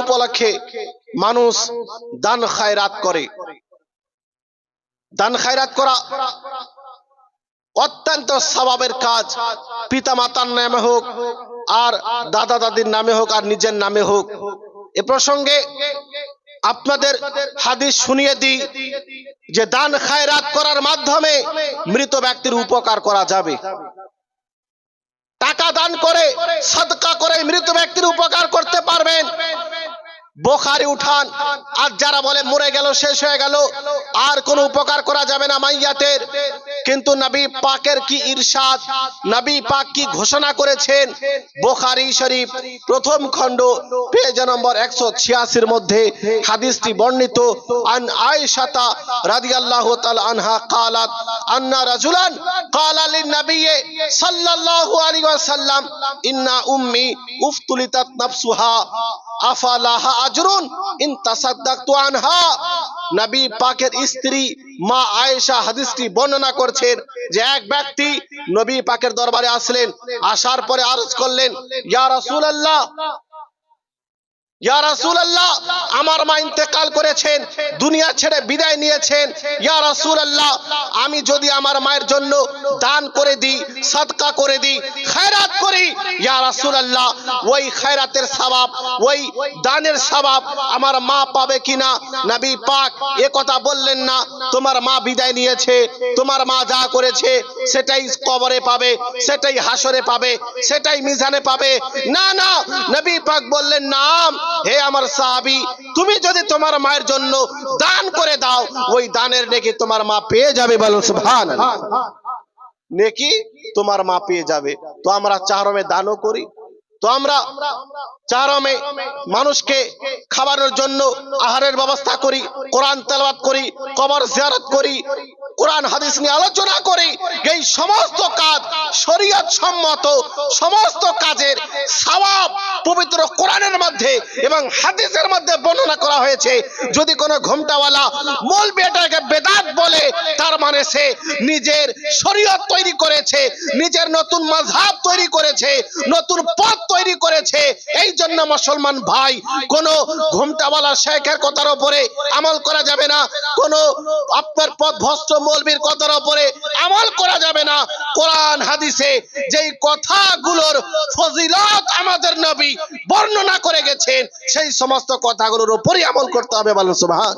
উপলক্ষে মানুষ দান খায়রাত করে। দান খায়রাত করা অত্যন্ত স্বভাবের কাজ। পিতা মাতার নামে হোক আর দাদা দাদির নামে হোক আর নিজের নামে হোক। এ প্রসঙ্গে আপনাদের হাদিস শুনিয়ে দিই যে দান খায়রাত করার মাধ্যমে মৃত ব্যক্তির উপকার করা যাবে। টাকা দান করে সদকা করে মৃত ব্যক্তির উপকার করতে পারবেন। বোখারি উঠান আর যারা বলে মরে গেল শেষ হয়ে গেল আর কোনো উপকার করা যাবে না মাইয়াতের কিন্তু নবী পাকের কি ইরশাদ নবী পাক কি ঘোষণা করেছেন বোখারি শরীফ প্রথম খণ্ড পেজ নম্বর একশো ছিয়াশির মধ্যে হাদিসটি বর্ণিত আন আয়েশাতা রাদিয়াল্লাহু তাআলা আনহা قالت أن رجلا قال للنبي صلى الله عليه وسلم إن أمي افتلتت نفسها আফালাহা আজরুন ইন তাসাদ্দাকতু আনহা। নবী পাকের স্ত্রী মা আয়েশা হাদিসটি বর্ণনা করছেন যে এক ব্যক্তি নবী পাকের দরবারে আসলেন, আসার পরে আরজ করলেন, ইয়া রাসূলুল্লাহ আমার মা ইন্তেকাল করেছেন, দুনিয়া ছেড়ে বিদায় নিয়েছেন। আমি যদি আমার মায়ের জন্য দান করে দিই, সদকা করে দিই, খায়রাত করি ওই খায়রাতের সওয়াব ওই দানের সওয়াব আমার মা পাবে কিনা? নবী পাক এ কথা বললেন না, তোমার মা বিদায় নিয়েছে, তোমার মা যা করেছে, সেটাই কবরে পাবে, সেটাই হাসরে পাবে, সেটাই মিজানে পাবে। না না, নবী পাক বললেন, নাম হে আমার সাহাবী, তুমি যদি তোমার মায়ের জন্য দান করে দাও, ওই দানের নেকি তোমার মা পেয়ে যাবে বলুন সুবহানাল্লাহ। নেকি তোমার মা পেয়ে যাবে। তো আমরা চারমে দানও করি। তো আমরা চারমে মানুষকে খাবারের জন্য আহারের ব্যবস্থা করি, কোরআন তেলাওয়াত করি, কবর জিয়ারত করি কোরআন হাদিস নিয়ে আলোচনা করে এই সমস্ত কাজ শরীয়ত সম্মত, সমস্ত কাজের সওয়াব পবিত্র কোরআনের মধ্যে এবং হাদিসের মধ্যে বর্ণনা করা হয়েছে। যদি কোনো ঘোমটাওয়ালা মৌলবি এটাকে বেদাত বলে, তার মানে সে নিজের শরীয়ত তৈরি করেছে, নিজের নতুন মাযহাব তৈরি করেছে, নতুন পথ তৈরি করেছে, এই জন্য মুসলমান ভাই, কোন ঘোমটাওয়ালা শেখের কথার উপরে আমল করা যাবে না। কোন আপনার পথ ভ্রষ্ট মৌলবীর কথার উপরে আমল করা যাবে না। কোরআন, হাদিসে যেই কথাগুলোর ফজিলত আমাদের নবী বর্ণনা করে গেছেন, সেই সমস্ত কথাগুলোর উপরই আমল করতে হবে বলেন সুবহান।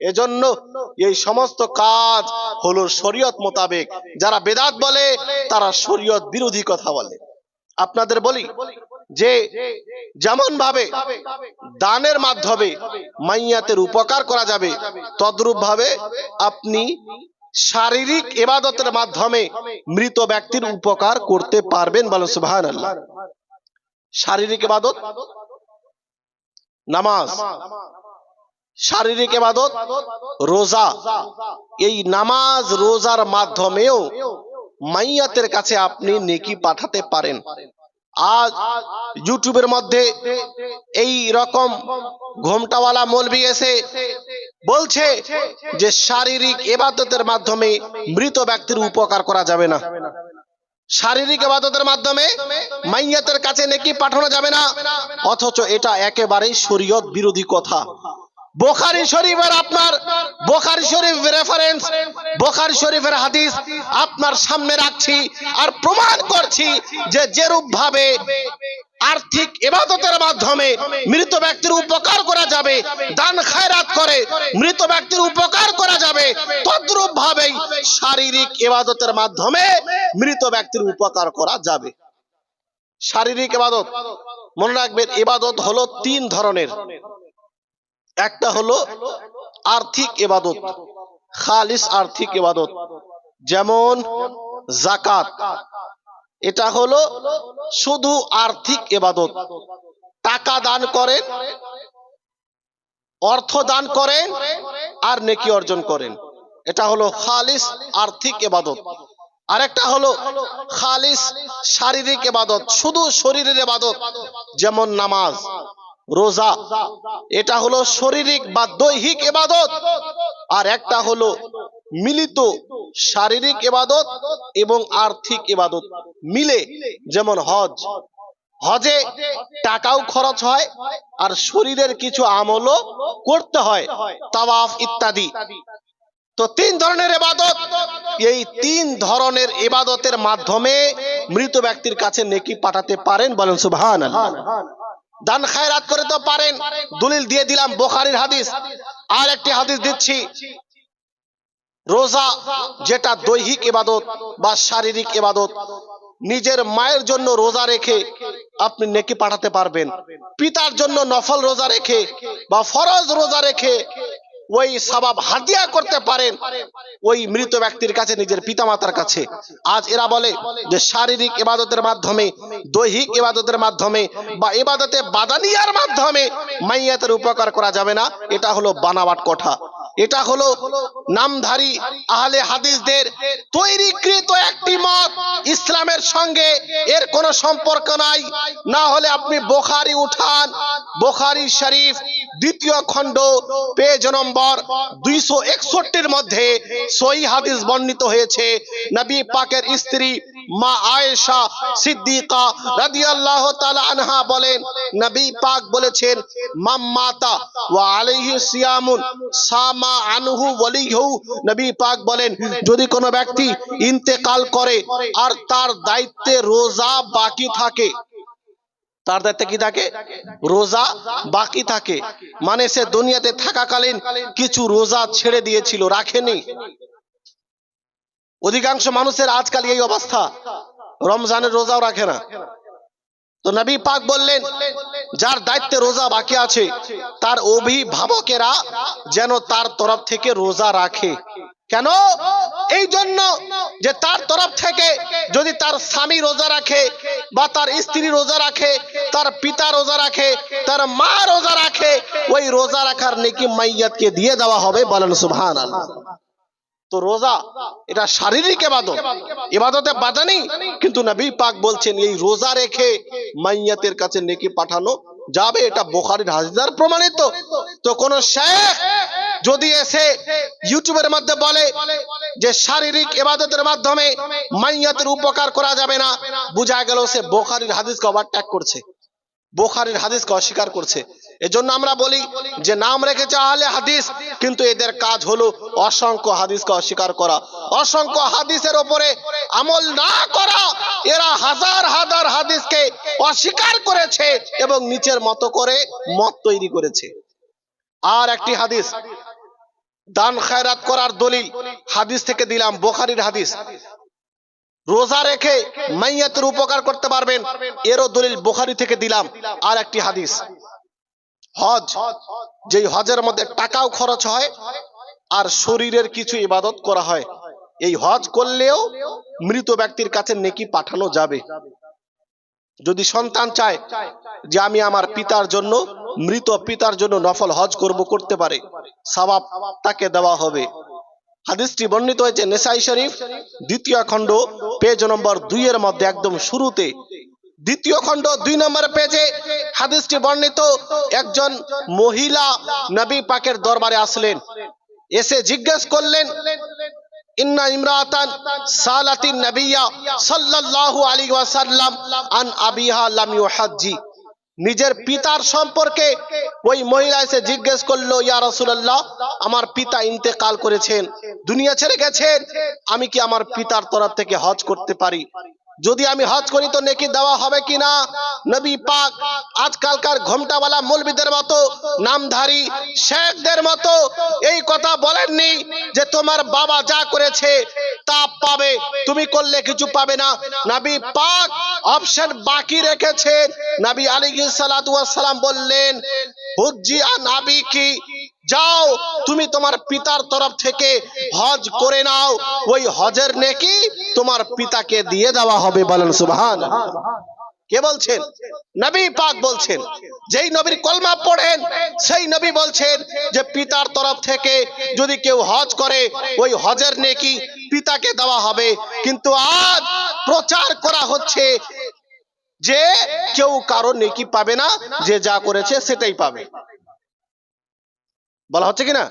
এজন্য এই সমস্ত কাজ হলো শরীয়ত মোতাবেক। যারা বেদাত বলে, তারা শরীয়ত বিরোধী কথা বলে। আপনাদের বলি যে যেমন ভাবে দানের মাধ্যমে মাইয়াতের উপকার করা যাবে তদ্রূপ ভাবে আপনি শারীরিক এবাদতের মাধ্যমে মৃত ব্যক্তির উপকার করতে পারবেন বলো সুবহান আল্লাহ শারীরিক এবাদত, নামাজ। শারীরিক এবাদত, রোজা। এই নামাজ, রোজার মাধ্যমেও মাইয়াতের কাছে আপনি নেকি পাঠাতে পারেন। আজ ইউটিউবের মধ্যে এই রকম ঘোমটাওয়ালা মলবি এসে বলছে যে শারীরিক এবাদতের মাধ্যমে মৃত ব্যক্তির উপকার করা যাবে না। শারীরিক এবাদতের মাধ্যমে মাইয়াতের কাছে নেকি পাঠানো যাবে না, অথচ এটা একেবারেই শরীয়ত বিরোধী কথা। বোখারি শরীফের আপনার, বোখারি শরীফ রেফারেন্স বোখারি শরীফের হাদিস আপনার সামনে রাখছি আর প্রমাণ করছি যে যেরূপ ভাবে আর্থিক এবাদতের মাধ্যমে মৃত ব্যক্তির উপকার করা যাবে, দান খায়রাত করে মৃত ব্যক্তির উপকার করা যাবে তদ্রূপ ভাবেই শারীরিক এবাদতের মাধ্যমে মৃত ব্যক্তির উপকার করা যাবে। শারীরিক এবাদত, মনে রাখবেন, এবাদত হলো তিন ধরনের। একটা হলো আর্থিক এবাদত, খালিস আর্থিক এবাদত, যেমন জাকাত এটা হলো শুধু আর্থিক এবাদত। টাকা দান করেন, অর্থ দান করেন, আর নেকি অর্জন করেন। এটা হলো খালিস আর্থিক এবাদত। আরেকটা হলো খালিস শারীরিক এবাদত, শুধু শরীরের এবাদত, যেমন নামাজ। রোজা। এটা হলো শারীরিক বা দৈহিক এবাদত আর একটা হলো মিলিত শারীরিক এবাদত এবং আর্থিক এবাদত মিলে যেমন হজ। হজে টাকাও খরচ হয় আর শরীরের কিছু আমলও করতে হয়। তাওয়াফ ইত্যাদি। তো তিন ধরনের এবাদত এই তিন ধরনের এবাদতের মাধ্যমে মৃত ব্যক্তির কাছে নেকি পাঠাতে পারেন বলেন সুবহান দান খায়রাত করে তো পারেন। দলিল দিয়ে দিলাম বোখারির হাদিস। আর একটি হাদিস দিচ্ছি। রোজা যেটা দৈহিক ইবাদত বা শারীরিক ইবাদত, নিজের মায়ের জন্য রোজা রেখে আপনি নেকি পাঠাতে পারবেন। পিতার জন্য নফল রোজা রেখে বা ফরজ রোজা রেখে ওই সবাব হাদিয়া করতে পারেন ওই মৃত ব্যক্তির কাছে, নিজের পিতামাতার কাছে। আজ এরা বলে যে শারীরিক ইবাদতের মাধ্যমে, দৈহিক ইবাদতের মাধ্যমে বা ইবাদতে বাদানিয়ার মাধ্যমে মাইয়াতের উপকার করা যাবে না। এটা হলো বানাবাট কথা। এটা হলো নামধারী আহলে হাদিসদের তৈরিকৃত একটি মত। ইসলামের সঙ্গে এর কোনো সম্পর্ক নাই। না হলে আপনি বোখারি উঠান, বোখারি শরীফ দ্বিতীয় খণ্ড, পেজ নম্বর দুইশো একষট্টির মধ্যে সহি হাদিস বর্ণিত হয়েছে। নবী পাকের স্ত্রী মা আয়েশা সিদ্দিকা রাদিয়াল্লাহু তাআলা আনহা বলেন, নবী পাক বলেছেন মাম্মাতা ওয়া আলাইহি সিয়ামুন সামা আনহু ওয়ালিহু। নবী পাক বলেন, যদি কোনো ব্যক্তি ইন্তেকাল করে আর তার দায়িত্বে রোজা বাকি থাকে তার দায়িত্বে কি থাকে? রোজা বাকি থাকে। মানে সে দুনিয়াতে থাকাকালীন কিছু রোজা ছেড়ে দিয়েছিল, রাখেনি। অধিকাংশ মানুষের আজকাল এই অবস্থা। রমজানের রোজাও রাখে না। তো নবী পাক বললেন, যার দায়িত্বে রোজা বাকি আছে, তার অভিভাবকেরা যেন তার তরফ থেকে রোজা রাখে। কেন? এই জন্য যে তার তরফ থেকে যদি তার স্বামী রোজা রাখে বা তার স্ত্রী রোজা রাখে, তার পিতা রোজা রাখে, তার মা রোজা রাখে, ওই রোজা রাখার নেকি মাইয়াতকে দিয়ে দেওয়া হবে বলেন সুবহান তো রোজা, এটা শারীরিক এবাদত এবাদতে বাধা নেই কিন্তু নবী পাক বলছেন, এই রোজা রেখে মাইয়াতের কাছে নেকি পাঠানো যাবে, এটা বোখারির হাজিদার প্রমাণিত। তো কোন শেখ যদি এসে ইউটিউবের মধ্যে বলে যে শারীরিক এবাদতের মাধ্যমে মাইয়াতের উপকার করা যাবে না, বোঝা গেল সে বোখারির হাদিসকে ওভারট্যাক করছে। বোখারির হাদিসকে অস্বীকার করছে। এজন্য আমরা বলি যে নাম রেখেছে আহলে হাদিস, কিন্তু এদের কাজ হলো অসংখ্য হাদিসকে অস্বীকার করা। অসংখ্য হাদিসের ওপরে আমল না করা, এরা হাজার হাজার হাদিসকে অস্বীকার করেছে এবং নিচের মতো করে মত তৈরি করেছে। আর একটি হাদিস। দান খায়রাত করার দলিল হাদিস থেকে দিলাম, বোখারির হাদিস। রোজা রেখে মাইয়াতের উপকার করতে পারবেন, এরও দলিল বোখারি থেকে দিলাম, আর একটি হাদিস। হজ, যেই হজের মধ্যে টাকাও খরচ হয়, আর শরীরের কিছু ইবাদত করা হয়। এই হজ করলেও মৃত ব্যক্তির কাছে নেকি পাঠানো যাবে। যদি সন্তান চায় যে আমি আমার পিতার জন্য, মৃত পিতার জন্য নফল হজ করব, করতে পারে। সবাব তাকে দেওয়া হবে। হাদিসটি বর্ণিত হয়েছে নেসাই শরীফ, দ্বিতীয় খণ্ড, পেজ নম্বর দুই এর মধ্যে একদম শুরুতে। দ্বিতীয় খণ্ড দুই নম্বর পেজে হাদিসটি বর্ণিত, একজন মহিলা নবী পাকের দরবারে আসলেন। এসে জিজ্ঞেস করলেন ইন্না ইমরাতান নবিয়া সাল্লাল্লাহু ওয়াসাল্লাম আন আবিহা লাম ইউহাজ্জি। নিজের পিতার সম্পর্কে ওই মহিলা এসে জিজ্ঞেস করল, ইয়া রাসূলুল্লাহ, আমার পিতা ইন্তেকাল করেছেন, দুনিয়া ছেড়ে গেছেন, আমি কি আমার পিতার তরফ থেকে হজ করতে পারি? যদি আমি হজ করি তো নেকি দেওয়া হবে কিনা? নবী পাক আজকালকার ঘোমটাওয়ালা মৌলবিদের মতো, নামধারী শেখদের মতো এই কথা বলেননি যে তোমার বাবা যা করেছে তা পাবে, তুমি করলে কিছু পাবে না। নবী পাক অপশন বাকি রেখেছেন। নবী আলী সালাম বললেন, হুজ্জি আন আবি কি যাও, তুমি তোমার পিতার তরফ থেকে হজ করে নাও। ওই হজের নেকি তোমার পিতাকে দিয়ে দেওয়া হবে বলেন সুবহান কে বলছেন? নবী পাক বলছেন। যেই নবীর কলমা পড়েন, সেই নবী বলছেন যে পিতার তরফ থেকে যদি কেউ হজ করে, ওই হজের নেকি পিতাকে দেওয়া হবে। কিন্তু আজ প্রচার করা হচ্ছে যে কেউ কারও নেকি পাবে না, যে যা করেছে সেটাই পাবে। বলা হচ্ছে কিনা?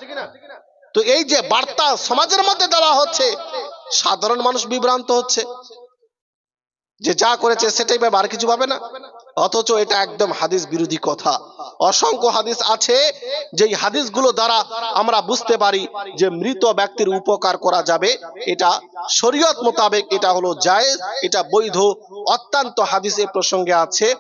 তো এই যে বার্তা সমাজের মধ্যে দেওয়া হচ্ছে, সাধারণ মানুষ বিভ্রান্ত হচ্ছে। যে যা করেছে সেটাই পাবে আর কিছু পাবে না। অথচ এটা একদম হাদিস বিরোধী কথা। অসংখ্য হাদিস আছে, যেই হাদিসগুলো দ্বারা আমরা বুঝতে পারি যে মৃত ব্যক্তির উপকার করা যাবে। এটা শরীয়ত মোতাবেক এটা হলো জায়েজ, এটা বৈধ, অত্যন্ত হাদিস এ প্রসঙ্গে আছে।